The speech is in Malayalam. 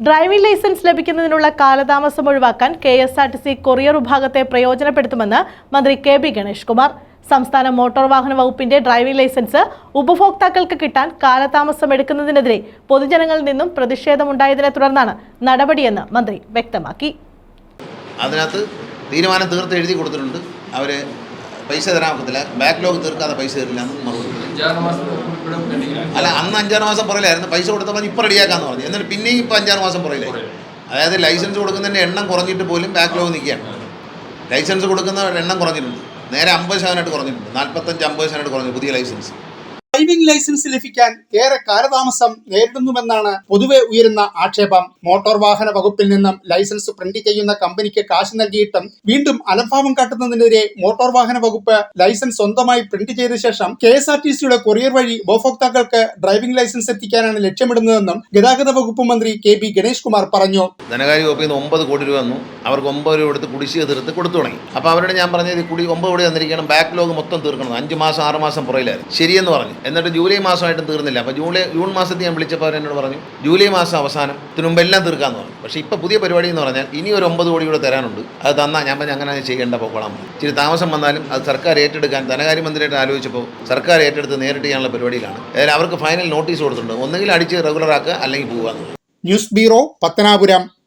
ഡ്രൈവിംഗ് ലൈസൻസ് ലഭിക്കുന്നതിനുള്ള കാലതാമസം ഒഴിവാക്കാൻ K S R T C courier വിഭാഗത്തെ പ്രയോജനപ്പെടുത്തുമെന്ന് മന്ത്രി കെ ബി ഗണേഷ് കുമാർ. സംസ്ഥാന മോട്ടോർ വാഹന വകുപ്പിന്റെ ഡ്രൈവിംഗ് ലൈസൻസ് ഉപഭോക്താക്കൾക്ക് കിട്ടാൻ കാലതാമസം എടുക്കുന്നതിനെതിരെ പൊതുജനങ്ങളിൽ നിന്നും പ്രതിഷേധമുണ്ടായതിനെ തുടർന്നാണ് നടപടിയെന്ന് മന്ത്രി വ്യക്തമാക്കി. അതിനകത്ത് തീരുമാനം തീർത്ത് എഴുതി കൊടുത്തിട്ടുണ്ട്. അവർ പൈസ തരാൻ പറ്റത്തില്ല ബാക്ക്ലോഗ് തീർക്കാതെ പൈസ തരില്ല. എന്ന് മറുപടി അല്ല അന്ന് അഞ്ചാറ് മാസം പുറയിലായിരുന്നു. പൈസ കൊടുത്തപ്പോൾ ഇപ്പം റെഡിയാക്കാന്ന് പറഞ്ഞു. എന്നിട്ട് പിന്നെയും ഇപ്പം അഞ്ചാറ് മാസം പുറയിലായി. അതായത് ലൈസൻസ് കൊടുക്കുന്നതിന്റെ എണ്ണം കുറഞ്ഞിട്ട് പോലും ബാക്ക്ലോഗ് നിൽക്കുകയാണ്. ലൈസൻസ് കൊടുക്കുന്ന എണ്ണം കുറഞ്ഞിട്ടുണ്ട്. നേരെ അമ്പത് ശതമാനമായിട്ട് കുറഞ്ഞിട്ടുണ്ട്. നാൽപ്പത്തഞ്ച് അമ്പത് ശതമാനമായിട്ട് കുറഞ്ഞു. പുതിയ ലൈസൻസ്. ഡ്രൈവിംഗ് ലൈസൻസ് ലഭിക്കാൻ ഏറെ കാലതാമസം നേരിടുന്നുവെന്നാണ് പൊതുവെ ഉയരുന്ന ആക്ഷേപം. മോട്ടോർ വാഹന വകുപ്പിൽ നിന്നും ലൈസൻസ് പ്രിന്റ് ചെയ്യുന്ന കമ്പനിക്ക് കാശ് നൽകിയിട്ടും വീണ്ടും അലംഭാവം കാട്ടുന്നതിനെതിരെ മോട്ടോർ വാഹന വകുപ്പ് ലൈസൻസ് സ്വന്തമായി പ്രിന്റ് ചെയ്ത ശേഷം കെ എസ് ആർ ടി സിയുടെ കൊറിയർ വഴി ഉപഭോക്താക്കൾക്ക് ഡ്രൈവിംഗ് ലൈസൻസ് എത്തിക്കാനാണ് ലക്ഷ്യമിടുന്നതെന്നും ഗതാഗത വകുപ്പ് മന്ത്രി കെ പി ഗണേഷ് കുമാർ പറഞ്ഞു. ധനകാര്യ വകുപ്പിൽ നിന്ന് ഒമ്പത് കോടി രൂപ വന്നു. അവർക്ക് ഒമ്പത് രൂപ എടുത്ത് കുടിശ്ശിക തീർത്ത് കൊടുത്തു തുടങ്ങി. അപ്പോൾ അവരുടെ ഞാൻ പറഞ്ഞത് കുടി ഒമ്പത് കോടി തന്നിരിക്കണം ബാക്ക്ലോഗ് മൊത്തം തീർക്കണം. അഞ്ച് മാസം ആറ് മാസം പുറയിലായിരുന്നു ശരിയെന്ന് പറഞ്ഞു. എന്നിട്ട് ജൂലൈ മാസമായിട്ട് തീർന്നില്ല. അപ്പോൾ ജൂലൈ ജൂൺ മാസത്തിൽ ഞാൻ വിളിച്ചപ്പോൾ അവർ എന്നോട് പറഞ്ഞു ജൂലൈ മാസം അവസാനം മുമ്പ് എല്ലാം തീർക്കാമെന്ന് പറഞ്ഞു. പക്ഷേ ഇപ്പോൾ പുതിയ പരിപാടി എന്ന് പറഞ്ഞാൽ ഇനി ഒരു ഒമ്പത് കോടി കൂടെ തരാനുണ്ട്. അത് തന്നാൽ ഞാൻ പറഞ്ഞു അങ്ങനെ ചെയ്യേണ്ട പോക്കോളാം ഇച്ചിരി താമസം വന്നാലും അത് സർക്കാർ ഏറ്റെടുക്കാൻ ധനകാര്യമന്ത്രിയായിട്ട് ആലോചിച്ചപ്പോൾ സർക്കാർ ഏറ്റെടുത്ത് നേരിട്ട് ചെയ്യാനുള്ള പരിപാടിയിലാണ്. അതായത് അവർക്ക് ഫൈനൽ നോട്ടീസ് കൊടുത്തിട്ടുണ്ട്. ഒന്നുകിൽ അടിച്ച് റെഗുലർ ആക്കുക അല്ലെങ്കിൽ പോകുക ന്യൂസ് ബ്യൂറോ പത്തനാപുരം.